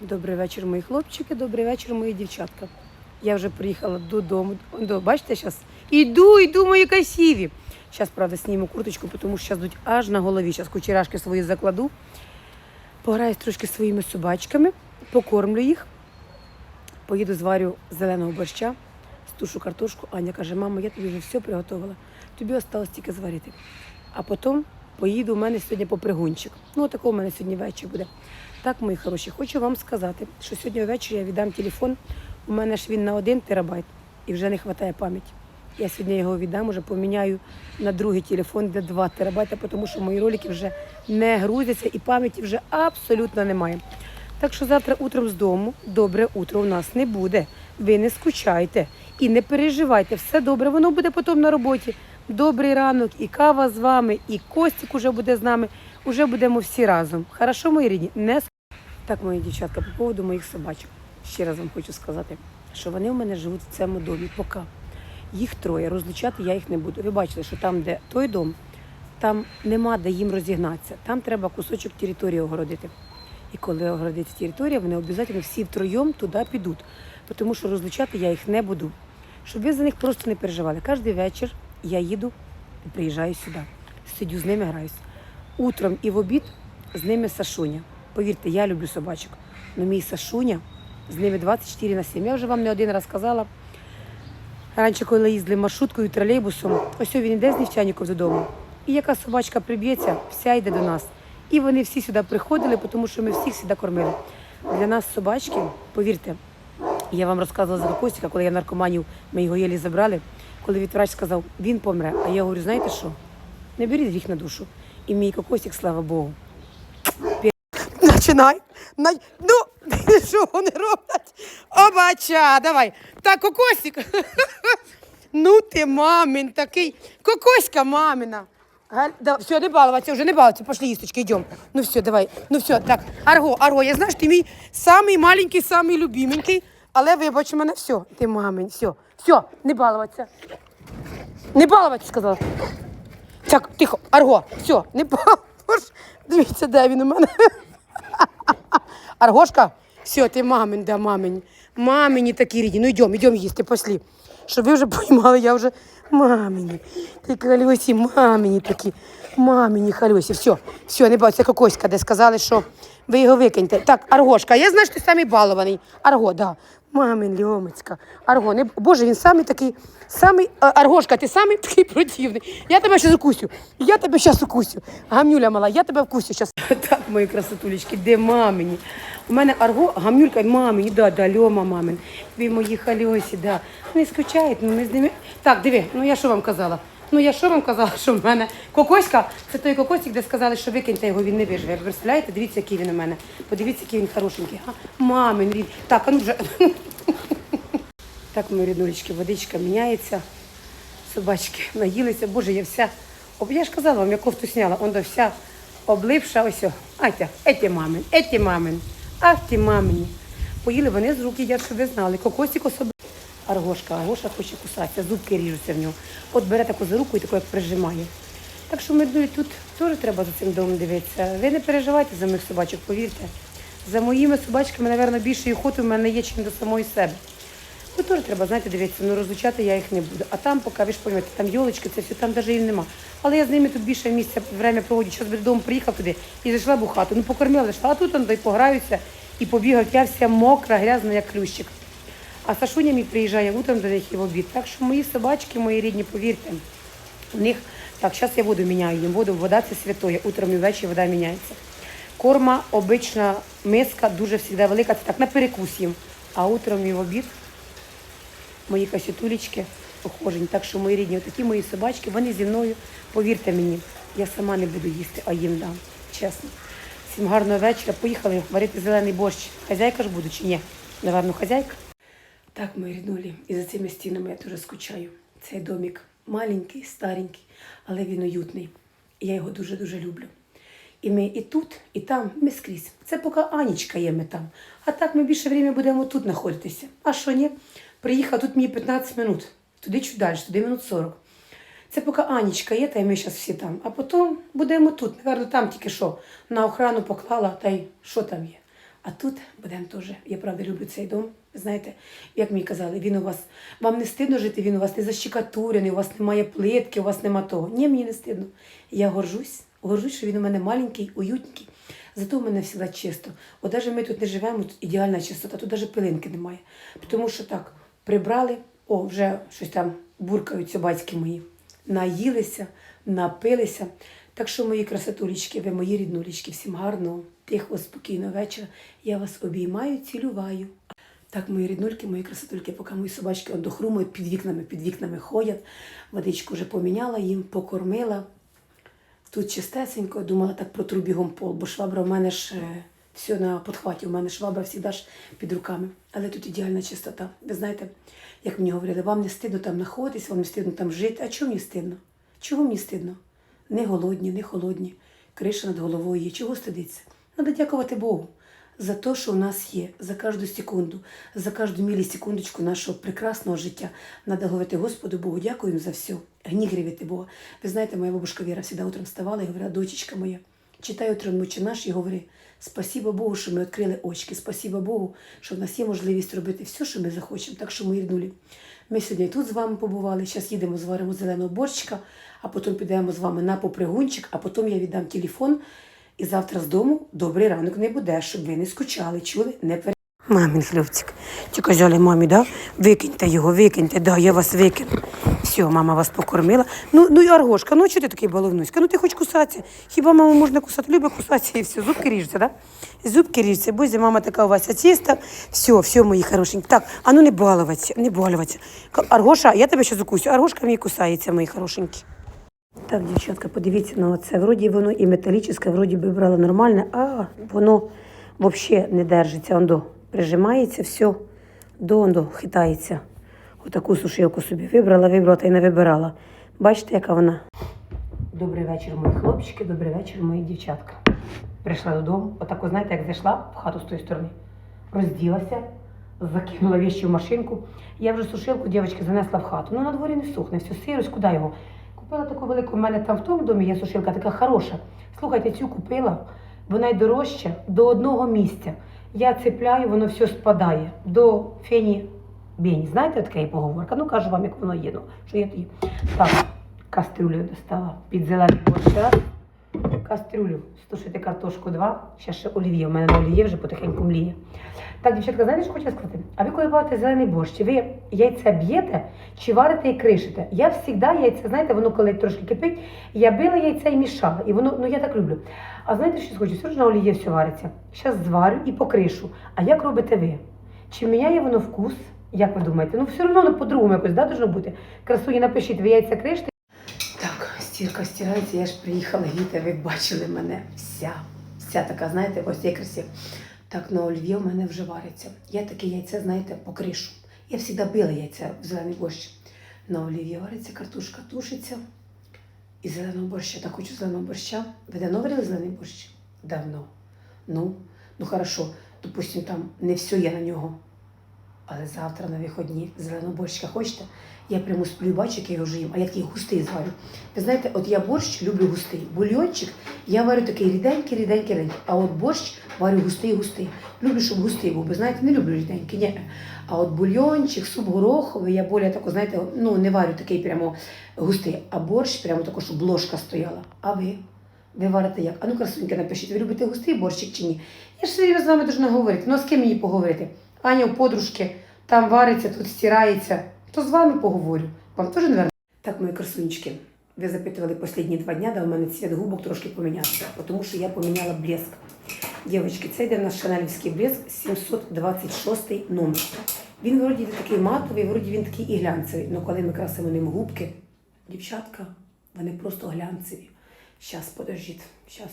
Добрий вечір, мої хлопчики, добрий вечір, мої дівчатка. Я вже приїхала додому. До, бачите, зараз іду, іду, мої красиві. Зараз, правда, зніму курточку, тому що зараз йдуть аж на голові. Зараз кучерашки свої закладу. Пограюсь трошки своїми собачками, покормлю їх. Поїду зварю зеленого борща, стушу картошку. Аня каже, мамо, я тобі вже все приготувала. Тобі осталось тільки зварити. А потім поїду у мене сьогодні по пригунчик. Ну, такого у мене сьогодні вечір буде. Так, мої хороші, хочу вам сказати, що сьогодні ввечері я віддам телефон. У мене ж він на один терабайт і вже не вистачає пам'яті. Я сьогодні його віддам, уже поміняю на другий телефон, де 2 терабайта, тому що мої ролики вже не грузяться і пам'яті вже абсолютно немає. Так що завтра утром з дому добре утро у нас не буде. Ви не скучайте і не переживайте. Все добре, воно буде потім на роботі. Добрий ранок, і кава з вами, і Костік уже буде з нами. Уже будемо всі разом. Хорошо, мої рідні? Не так, мої дівчатка, по поводу моїх собачок. Ще раз вам хочу сказати, що вони у мене живуть в цьому домі. Поки їх троє, розлучати я їх не буду. Ви бачили, що там, де той дом, там нема де їм розігнатися. Там треба кусочок території огородити. І коли огородиться територія, вони обов'язково всі втроєм туди підуть. Тому що розлучати я їх не буду. Щоб ви за них просто не переживали. Кожен вечір я їду і приїжджаю сюди. Сидю з ними, граюсь. Утром і в обід з ними Сашуня. Повірте, я люблю собачок. але мій Сашуня з ними 24 на 7. Я вже вам не один раз казала. Раніше, коли їздили маршруткою, тролейбусом, ось він іде з нефтяників додому. І яка собачка приб'ється, вся йде до нас. І вони всі сюди приходили, тому що ми всіх сюди кормили. Для нас собачки, повірте, я вам розказувала за Костіка, коли я наркоманів, ми його єлі забрали, коли відврач сказав, він помре. А я говорю, знаєте що? Не беріть гріх на душу. І мій кокосик, слава Богу. Починай. На... Ну, що вони роблять? Обача, давай. Так, кокосик. Ну ти мамин такий. Кокоська мамина. Галь... Все, не балуватися, вже не балуватися. Пошли, їсточки, йдемо. Ну все, давай. Ну все, так. Арго, Арго, я знаю, ти мій самий маленький, самий любименький, але вибач мене, все, ти мамин, все. Все, не балуватися. Не балуватися, сказала. Так, тихо, Арго, все, не балуватися. Дивіться, де він у мене. Аргошка, все, ти мамин, да, мамин. Мамині такі рідні. Ну йдемо, йдемо їсти, пошли. Щоб ви вже поймали, я вже мамині. Ти кальосі, мамині такі. Мамині хальосі. Все, все, не бачу, це кокоська, де сказали, що ви його викиньте. Так, Аргошка, я знаю, що ти самий балований. Арго, да. Мамин Льомицька. Арго, не... Боже, він самий такий, самий, Аргошка, ти самий такий противний. Я тебе ще укусю. Я тебе зараз укусю. Гамюля мала, я тебе вкусю зараз. Так, мої красотулечки, де мамині? У мене Арго, гамюлька, мамині, да, да, Льома, мамин. Ви мої хальосі, да. Не скучають, ну ми з ними. Так, диви, ну я що вам казала? Ну я що вам казала, що в мене кокоська, це той кокосик, де сказали, що викиньте його, він не виживе. Ви представляєте? Дивіться, який він у мене. Подивіться, який він хорошенький. А? Мамин він. Так, а ну вже. Так, мої ріднулечки, водичка міняється. Собачки наїлися. Боже, я вся. Я ж казала вам, я кофту сняла, он вся обливша, ось. о. Ася, еті мамин, еті мамин, ах ті мамині. Поїли вони з руки, я щоб ви знали. Кокосик особливо. Аргошка, Аргоша хоче кусатися, зубки ріжуться в нього. От бере таку за руку і таку як прижимає. Так що ми і тут теж треба за цим домом дивитися. Ви не переживайте за моїх собачок, повірте. За моїми собачками, мабуть, більше охоти в мене є, ніж до самої себе. Ну теж треба, знаєте, дивитися, ну розлучати я їх не буду. А там, поки ви ж поймете, там йолочки, це все, там навіть їм нема. Але я з ними тут більше місця время проводжу. Зараз би додому приїхав туди і зайшла б у хату. Ну покормила, зайшла, а тут он дай пограються і побігають. Я вся мокра, грязна, як клющик. А Сашуня мій приїжджає утром до них і в обід. Так що мої собачки, мої рідні, повірте, у них так, зараз я воду міняю їм. Воду, вода це святоє. Утром і ввечері вода міняється. Корма, обична миска, дуже завжди велика, це так на перекус їм. А утром і в обід мої касітулечки похожені. Так що мої рідні, такі мої собачки, вони зі мною, повірте мені, я сама не буду їсти, а їм дам. Чесно. Всім гарного вечора. Поїхали варити зелений борщ. Хазяйка ж буду чи ні? Наверно, хазяйка. Так, мої ріднулі, і за цими стінами я дуже скучаю. Цей домик маленький, старенький, але він уютний. І я його дуже-дуже люблю. І ми і тут, і там, ми скрізь. Це поки Анічка є ми там. А так ми більше время будемо тут знаходитися. А що ні? Приїхав тут мені 15 минут. Туди чуть далі, туди минут 40. Це поки Анічка є, та й ми зараз всі там. А потім будемо тут. Наверно, там тільки що на охрану поклала, та й що там є. А тут будемо теж. Я правда люблю цей дом. Знаєте, як мені казали, він у вас вам не стидно жити, він у вас не защекатурений, у вас немає плитки, у вас нема того. Ні, мені не стидно. Я горжусь, горжусь, що він у мене маленький, уютненький. Зато в мене завжди чисто. От навіть ми тут не живемо, тут ідеальна чистота, тут навіть пилинки немає. Тому що так, прибрали, о, вже щось там буркаються батьки мої. Наїлися, напилися. Так що, мої красотулечки, ви мої ріднулечки, всім гарного, тихого, спокійного вечора. Я вас обіймаю, цілюваю. Так, мої ріднульки, мої красотульки, поки мої собачки от дохрумують під вікнами, під вікнами ходять. Водичку вже поміняла їм, покормила. Тут чистесенько, думала так протру бігом пол, бо швабра в мене ж е, все на подхваті, у мене швабра завжди ж під руками. Але тут ідеальна чистота. Ви знаєте, як мені говорили, вам не стидно там знаходитись, вам не стидно там жити. А чому мені стидно? Чого мені стидно? Не голодні, не холодні. Криша над головою є. Чого стидиться? Треба дякувати Богу за те, що у нас є, за кожну секунду, за кожну мілісекундочку нашого прекрасного життя. Надо говорити Господу Богу, дякуємо за все. Гні гривити Бога. Ви знаєте, моя бабушка Віра завжди утром вставала і говорила, дочечка моя, читай утром ночі наш і говори, спасіба Богу, що ми відкрили очки, спасіба Богу, що в нас є можливість робити все, що ми захочемо. Так що, мої ріднулі, ми сьогодні тут з вами побували, зараз їдемо, зваримо зеленого борщика, а потім підемо з вами на попригунчик, а потім я віддам телефон. І завтра з дому добрий ранок не буде, щоб ви не скучали, чули, не пере... Мамін хлопчик. Ті казали мамі, да? Викиньте його, викиньте, да, я вас викину. Все, мама вас покормила. Ну, ну і Аргошка, ну чого ти такий баловнуська? Ну ти хоч кусатися. Хіба маму можна кусати? Любить кусатися і все. Зубки ріжуться, да? Зубки ріжуться. Бузя, мама така у вас чиста. Все, все, мої хорошенькі. Так, а ну не балуватися, не балуватися. Аргоша, я тебе ще закусю. Аргошка мені кусається, мої хорошенькі. Так, дівчатка, подивіться на це. Вроді воно і металічне, вроді би брало нормальне, а воно взагалі не держиться. Ондо прижимається, все, до ондо хитається. Отаку сушилку собі вибрала, вибрала та й не вибирала. Бачите, яка вона? Добрий вечір, мої хлопчики, добрий вечір, мої дівчатка. Прийшла додому, отако, знаєте, як зайшла в хату з тої сторони, розділася, закинула вещі в машинку. Я вже сушилку, дівчатки, занесла в хату. Ну, на дворі не сухне, все, сирость, куди його? Купила таку велику, в мене там в тому домі є сушилка, така хороша. Слухайте, цю купила, вона й дорожча до одного місця. Я цепляю, воно все спадає до фені бені. Знаєте, така є поговорка? Ну кажу вам, як воно є. Ну, що я тоді. Так, кастрюлю достала під зелений борщ раз. Кастрюлю, стушити картошку два. Ще ще олів'є. У мене на олів'є вже потихеньку мліє. Так, дівчатка, знаєте, що хочу сказати? А ви коли бавите зелений борщ, ви яйця б'єте, чи варите і кришите? Я завжди яйця, знаєте, воно коли трошки кипить, я била яйця і мішала. І воно, ну я так люблю. А знаєте, що хочу? Все ж на олів'є все вариться. Зараз зварю і покришу. А як робите ви? Чи міняє воно вкус? Як ви думаєте? Ну все одно ну, по-другому якось да, должно бути. Красуні напишіть, ви яйця кришите? Так, стірка стирається, я ж приїхала, Віта, ви бачили мене вся. Вся така, знаєте, ось я красива. Так, на олів'є в мене вже вариться. Я таке яйце, знаєте, по кришу. Я всегда била яйця в зелений борщ. На олів'є вариться, картошка тушиться. І зеленого борща. Так хочу зеленого борща. Ви давно варили зелений борщ? Давно. Ну, ну хорошо. Допустим, там не все є на нього. Але завтра на виходні зеленого борщика хочете? Я прямо сплю, бачу, як я його їм, а я такий густий зварю. Ви знаєте, от я борщ люблю густий. Бульйончик я варю такий ріденький, ріденький, ріденький. А от борщ варю густий, густий. Люблю, щоб густий був. Ви знаєте, не люблю ріденький, ні. А от бульйончик, суп гороховий, я більше тако, знаєте, ну не варю такий прямо густий, а борщ прямо тако, щоб ложка стояла. А ви? Ви варите як? А ну, красуньки, напишіть, ви любите густий борщик чи ні? Я ж все з вами дуже говорити. Ну а з ким мені поговорити? Аня у подружки, там вариться, тут стирається. То з вами поговорю. Вам теж не Так, мої красунечки, ви запитували останні два дня, да у мене цвіт губок трошки помінявся, тому що я поміняла блеск. Дівчатки, це йде в нас шанелівський блеск 726 номер. Він вроді такий матовий, вроді він такий і глянцевий. але коли ми красимо ним губки, дівчатка, вони просто глянцеві. Щас, подождіть, щас.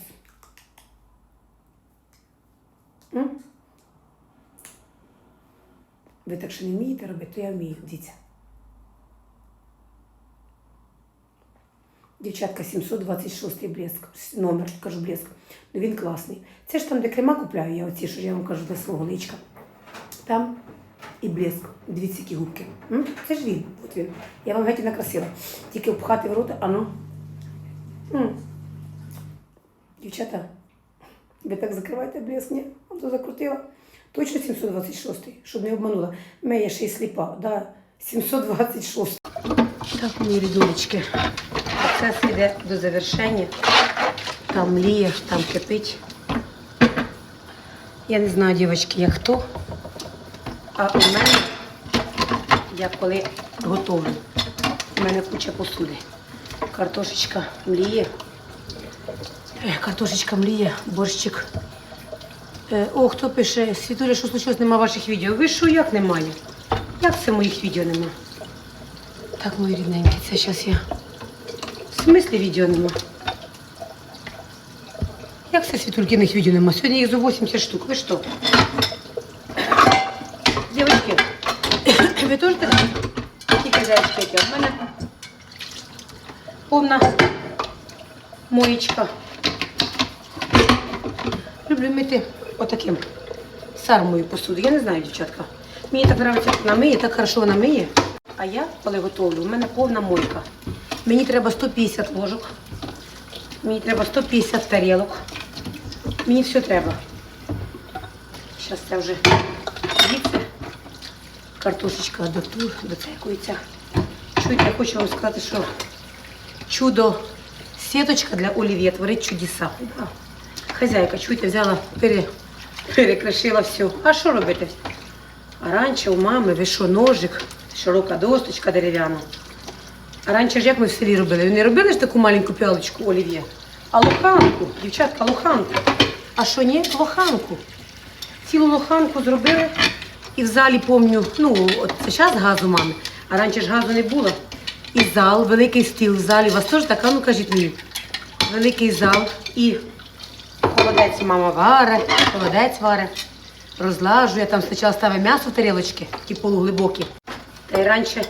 Ви так що не вмієте робити, то я вмію. Дивіться. Дівчатка, 726 блеск, номер, кажу блеск. Ну він класний. Це ж там, де крема купляю, я оці, що я вам кажу, для свого личка. Там і блеск. Дивіться, які губки. М? Це ж він. От він. Я вам геть накрасила. Тільки впхати в рота, а ну. М. Дівчата, Ви так закриваєте блеск? Ні? То закрутила. Точно 726, щоб не обманула. Мене ще й сліпа, да? 726. Так, мої рідулечки. Процес йде до завершення. Там мліє, там кипить. Я не знаю, дівчатки, як хто. А у мене, я коли готовлю, у мене куча посуди. Картошечка мліє. Е, Картошечка мліє, борщик. Е, О, хто пише, Світуля, що случилось, нема ваших відео. Ви що, як немає? Як це моїх відео нема? Так, мої рідненькі, це зараз я. В смислі відео нема? Як це світулькиних відео нема? Сьогодні їх за 80 штук. Ви що? Дівчатки, ви теж так? Тільки зайчики. У мене повна моєчка. Люблю мити отаким сармою посуду. Я не знаю, дівчатка. Мені так подобається, як вона миє, так хорошо вона миє. А я, коли готовлю, у мене повна мойка. Мені треба 150 ложок. Мені треба 150 тарілок. Мені все треба. Зараз це вже звідси. Картошечка до тур, доцекується. Чуєте, я хочу вам сказати, що чудо сіточка для олів'є творить чудеса. Хазяйка, чуєте, взяла, пере, перекришила все. А що робити? А у мами, ви що, ножик, широка досточка дерев'яна. А раніше ж як ми в селі робили? Не робили ж таку маленьку піалочку олів'є? А лоханку, дівчатка, лоханку. А що ні? Лоханку. Цілу лоханку зробили. І в залі помню, ну, от це зараз газу мами, а раніше ж газу не було. І зал, великий стіл в залі. У вас теж така, ну кажіть мені. Великий зал і холодець мама варе, холодець варе, розлажує, там спочатку ставить м'ясо в тарілочки, такі полуглибокі. Та й раніше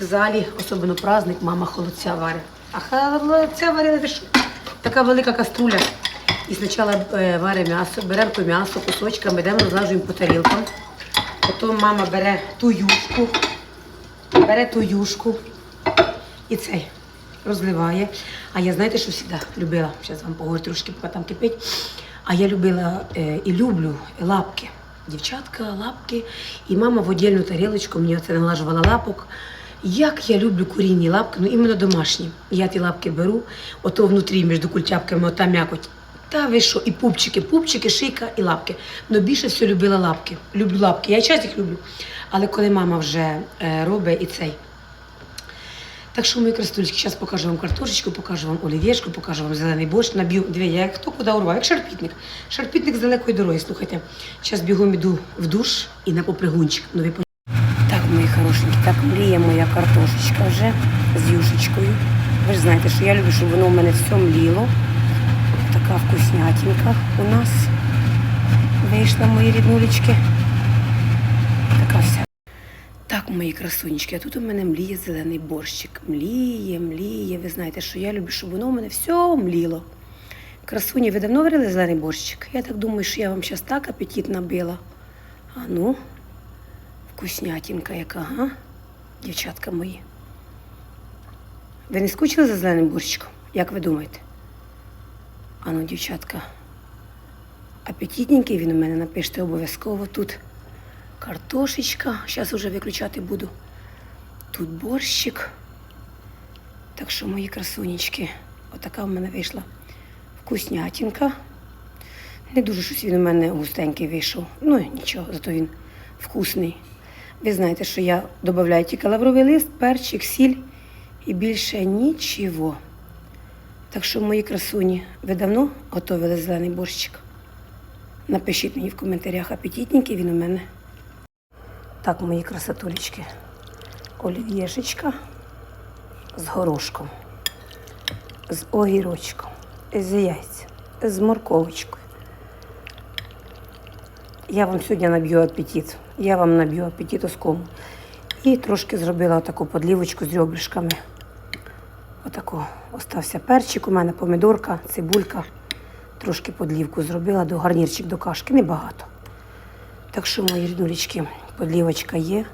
в залі, особливо праздник, мама холодця варить. А холодця варили ви що? Така велика каструля. І спочатку е, варить м'ясо, беремо то м'ясо кусочками, йдемо розлажуємо по тарілкам. Потім мама бере ту юшку, бере ту юшку і цей розливає. А я знаєте, що завжди любила, зараз вам поговорю трошки, поки там кипить. А я любила е, і люблю лапки. Дівчатка, лапки. І мама в отдільну тарілочку мені оце налажувала лапок. Як я люблю курінні лапки, ну іменно домашні. Я ті лапки беру, ото внутрі між культяпками, ота м'якоть. Та ви що, і пупчики, пупчики, шийка і лапки. Ну більше все любила лапки. Люблю лапки. Я часто їх люблю. Але коли мама вже е, робить і цей. Так що, мої красулечки, зараз покажу вам картошечку, покажу вам олівєшку, покажу вам зелений борщ, наб'ю. Дві, я хто куди урвав, як шарпітник. Шарпітник з далекої дороги, слухайте. Зараз бігом іду в душ і на попригунчик. Ну, ви мої так мліє моя картошечка вже з юшечкою. Ви ж знаєте, що я люблю, щоб воно у мене все мліло. Така вкуснятинка у нас вийшла, мої ріднулечки. Така вся. Так, мої красунечки, а тут у мене мліє зелений борщик. Мліє, мліє. Ви знаєте, що я люблю, щоб воно у мене все мліло. Красуні, ви давно варили зелений борщик? Я так думаю, що я вам зараз так апетит набила. А ну, вкуснятинка яка, га? Дівчатка мої. Ви не скучили за зеленим борщиком? Як ви думаєте? А ну, дівчатка, апетитненький він у мене напишете обов'язково тут. Картошечка, зараз уже виключати буду. Тут борщик. Так що, мої красунечки, отака в мене вийшла вкуснятинка. Не дуже щось він у мене густенький вийшов. Ну нічого, зато він вкусний. Ви знаєте, що я додаю тільки лавровий лист, перчик, сіль і більше нічого. Так що, мої красуні, ви давно готували зелений борщик? Напишіть мені в коментарях апетитненький він у мене. Так, мої красотулечки. Олів'єшечка з горошком, з огірочком, з яйця, з морковочкою. Я вам сьогодні наб'ю апетит. Я вам наб'ю апетит оскому. І трошки зробила таку подлівочку з ребришками. Отаку остався перчик у мене, помідорка, цибулька. Трошки подлівку зробила до гарнірчик до кашки, небагато. Так що, мої рідулечки, подлівочка є,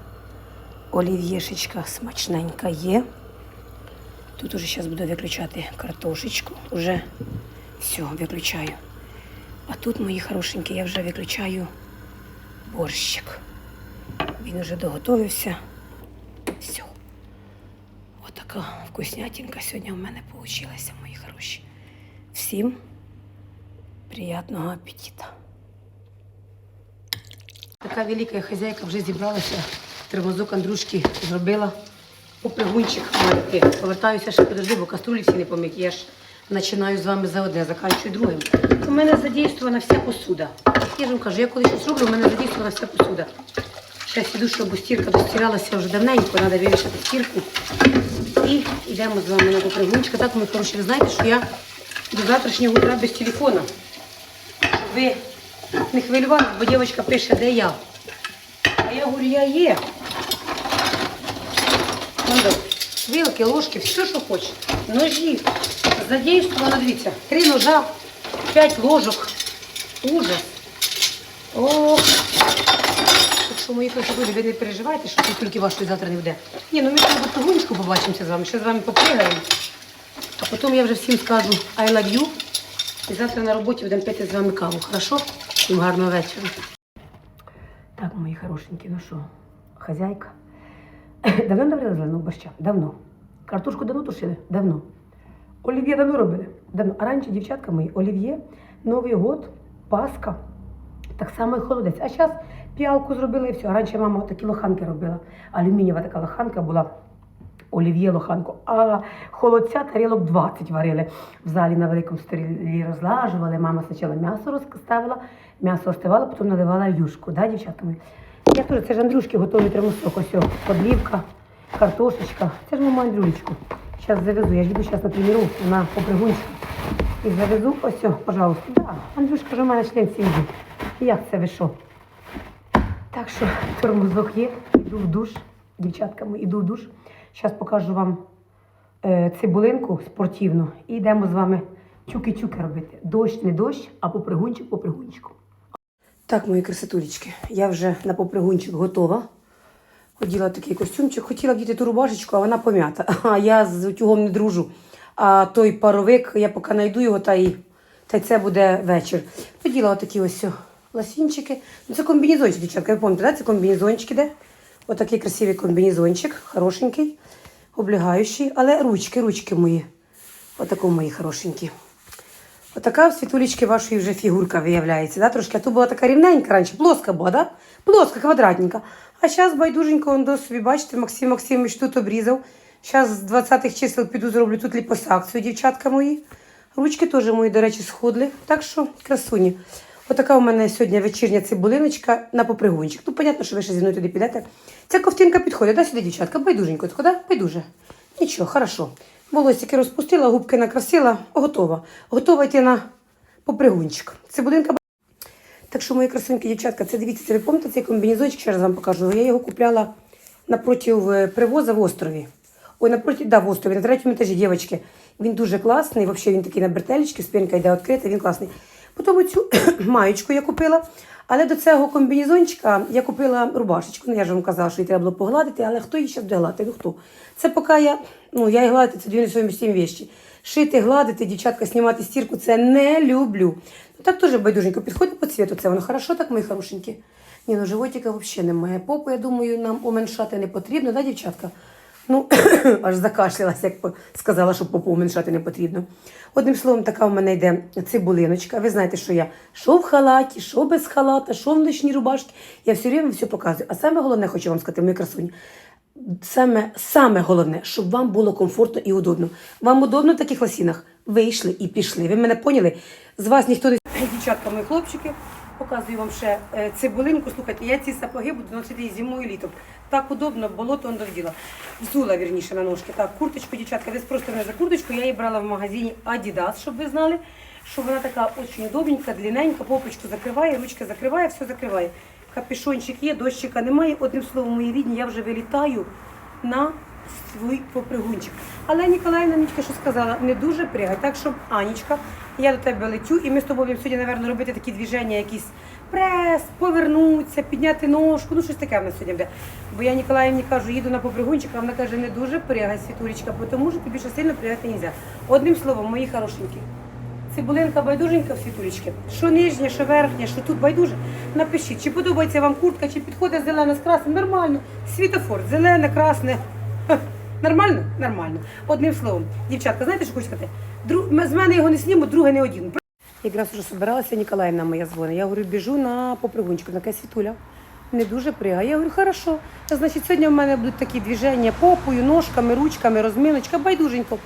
олів'єшечка смачненька є. Тут уже зараз буду виключати картошечку. Уже все, виключаю. А тут, мої хорошенькі, я вже виключаю борщик. Він уже доготовився. Все. Отака вкуснятинка сьогодні в мене вийшла, мої хороші. Всім приятного апетита. Така велика хазяйка вже зібралася. Тормозок Андрушки зробила попригунчик маленький. Повертаюся ще подожди, бо каструлі всі не помить. Я ж починаю з вами за одне, заканчую другим. У мене задействована вся посуда. Я ж вам кажу, я коли щось роблю, у мене задействована вся посуда. Зараз іду, щоб стірка достиралася вже давненько, треба вивішати стірку. І йдемо з вами на попригунчика. Так, ми хороші, ви знаєте, що я до завтрашнього утра без телефона. Щоб ви не хвилювалися, бо дівчинка пише, де я. А я говорю, я є. Надо вилки, ложки, все, що хочеш. Ножі. Задействовано, дивіться, три ножа, п'ять ложок. Ужас. Ох. Що, мої красиві, ви не переживайте, що тільки вашої завтра не буде. Ні, ну ми ще до погонечку побачимося з вами, ще з вами попригаємо. А потім я вже всім скажу I love you. І завтра на роботі будемо пити з вами каву. Хорошо? Всім гарного вечора. Так, мої хорошенькі, ну що, хазяйка. Давно не варили зеленого борща? Давно. Картошку давно тушили? Давно. Олів'є давно робили? Давно. А раніше, дівчатка мої, олів'є, Новий год, Пасха, так само і холодець. А зараз піалку зробила і все. Раніше мама такі лоханки робила. Алюмінієва така лоханка була. Олів'є лоханку, а холодця тарілок 20 варили. В залі на великому столі розлажували. Мама спочатку м'ясо розставила, м'ясо остивала, потім наливала юшку. Да, дівчатка мої? Я теж, це ж Андрюшки готовий термосок. Ось, подлівка, картошечка. Це ж мама Андрюлечку. Зараз завезу. Я ж їду зараз на тренування на попригунчик. І завезу, ось, пожалуйста. Да, Андрюшка вже в мене член сім'ї. Як це ви що? Так що тормозок є, йду в душ, дівчатками, йду в душ. Зараз покажу вам е, цибулинку спортивну і йдемо з вами чуки-чуки робити. Дощ, не дощ, а попригунчик попригунчику. Так, мої красотулечки, я вже на попригунчик готова. Оділа такий костюмчик, хотіла вдіти ту рубашечку, а вона пом'ята. А я з утюгом не дружу. А той паровик, я поки знайду його, та й, та це буде вечір. Поділа отакі ось о, ласінчики. Ну, це комбінезончик, дівчатка, ви пам'ятаєте, да? це комбінезончики, де? Отакий красивий комбінезончик, хорошенький, облягаючий, але ручки, ручки мої. Отако мої хорошенькі. Отака в світулечки вашої вже фігурка виявляється. Да? Трошки, а то була така рівненька раніше, плоска була, да? плоска, квадратненька. А зараз байдуженько, он до собі, бачите, Максим Максимович тут обрізав. Зараз з 20-х чисел піду зроблю тут ліпосакцію, дівчатка мої. Ручки теж мої, до речі, сходли. Так що, красуні. Отака у мене сьогодні вечірня цибулиночка на попригунчик. Ну, понятно, що ви ще зі мною туди підете. Ця ковтинка підходить, да, сюди, дівчатка? Байдуженько, тако, да? Байдуже. Нічого, хорошо. Волосики розпустила, губки накрасила, готова. Готова йти на попригунчик. Цибулинка так що, мої красуньки, дівчатка, це дивіться, це ви пам'ятаєте цей комбінезончик, ще раз вам покажу. Я його купляла напроти е, привоза в острові. Ой, напроти, да, в острові, на третьому етажі, дівчатки. Він дуже класний, взагалі він такий на бретелечки, спинка йде відкрита, він класний. Потім цю маєчку я купила, але до цього комбінезончика я купила рубашечку. Ну, я ж вам казала, що її треба було погладити, але хто її зараз буде гладити? Ну хто? Це поки я, ну, я і гладити, це дві несумісні вещі. Шити, гладити, дівчатка, знімати стірку, це не люблю. Ну так теж байдуженько підходить по цвіту, це воно хорошо, так, мої хорошенькі. Ні, ну животика взагалі немає. Попу, я думаю, нам уменшати не потрібно, да, дівчатка? Ну, аж закашлялася, як сказала, що попу уменшати не потрібно. Одним словом, така в мене йде цибулиночка. Ви знаєте, що я що в халаті, що без халата, що в ночній рубашці. Я все время все показую. А саме головне, хочу вам сказати, мої красуні. Саме, саме головне, щоб вам було комфортно і удобно. Вам удобно в таких лосінах? Вийшли і пішли. Ви мене поняли? З вас ніхто не дівчатка, мої хлопчики. Показую вам ще е, цибулинку. Слухайте, я ці сапоги буду носити і зимою і літом. Так удобно, болото он довділа. Взула, вірніше, на ножки. Так, курточку, дівчатка, ви спросите мене за курточку. Я її брала в магазині Adidas, щоб ви знали, що вона така дуже удобненька, длинненька, попочку закриває, ручки закриває, все закриває. Капюшончик є, дощика немає. Одним словом, мої рідні, я вже вилітаю на свій попригунчик. Але Ніколаївна Нічка, що сказала, не дуже пригай. Так що, Анічка, я до тебе летю, і ми з тобою сьогодні, напевно, робити такі движення, якісь прес, повернутися, підняти ножку, ну щось таке в нас сьогодні буде. Бо я Ніколаївні кажу, їду на попригунчик, а вона каже, не дуже пригай, світулечка, бо тому що тобі ще сильно пригати не можна. Одним словом, мої хорошенькі, Цибулинка байдуженька в світулечки. Що нижнє, що верхнє, що тут байдуже. Напишіть, чи подобається вам куртка, чи підходить зелена з красним. Нормально. Світофор, зелене, красне. Нормально? Нормально. Одним словом, дівчатка, знаєте, що хочу сказати? Дру... З мене його не снімуть, друге не один. Якраз вже собиралася Ніколаївна моя дзвонить. Я говорю, біжу на попригунчику, на світуля. Не дуже пригає. Я говорю, хорошо. Значить, сьогодні в мене будуть такі движення попою, ножками, ручками, розминочка, байдуженько.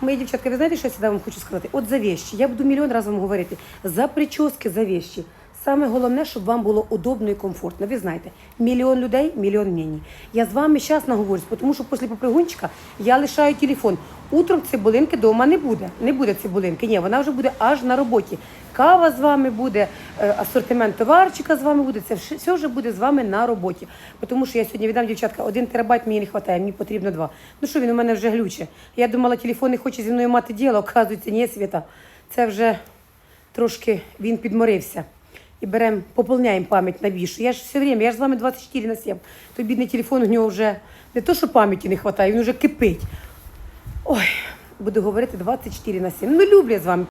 Мої дівчатка, ви знаєте, що я сюди вам хочу сказати? От за вещі. Я буду мільйон разів вам говорити. За прически, за вещі. Саме головне, щоб вам було удобно і комфортно. Ви знаєте, мільйон людей, мільйон мнені. Я з вами зараз наговорюсь, тому що після попригунчика я лишаю телефон. Утром цибулинки вдома не буде. Не буде цибулинки. Ні, вона вже буде аж на роботі. Кава з вами буде, е, асортимент товарчика з вами буде. Це все вже буде з вами на роботі. Тому що я сьогодні віддам дівчатка, один терабайт мені не вистачає, мені потрібно два. Ну що він у мене вже глюче. Я думала, телефон не хоче зі мною мати діло, оказується, ні, Світа. Це вже трошки він підморився. І беремо, поповняємо пам'ять на вішу. Я ж все время, я ж з вами 24 на 7. То бідний телефон у нього вже не то, що пам'яті не вистачає, він вже кипить. Ой, буду говорити 24 на 7. Ну, люблю я з вами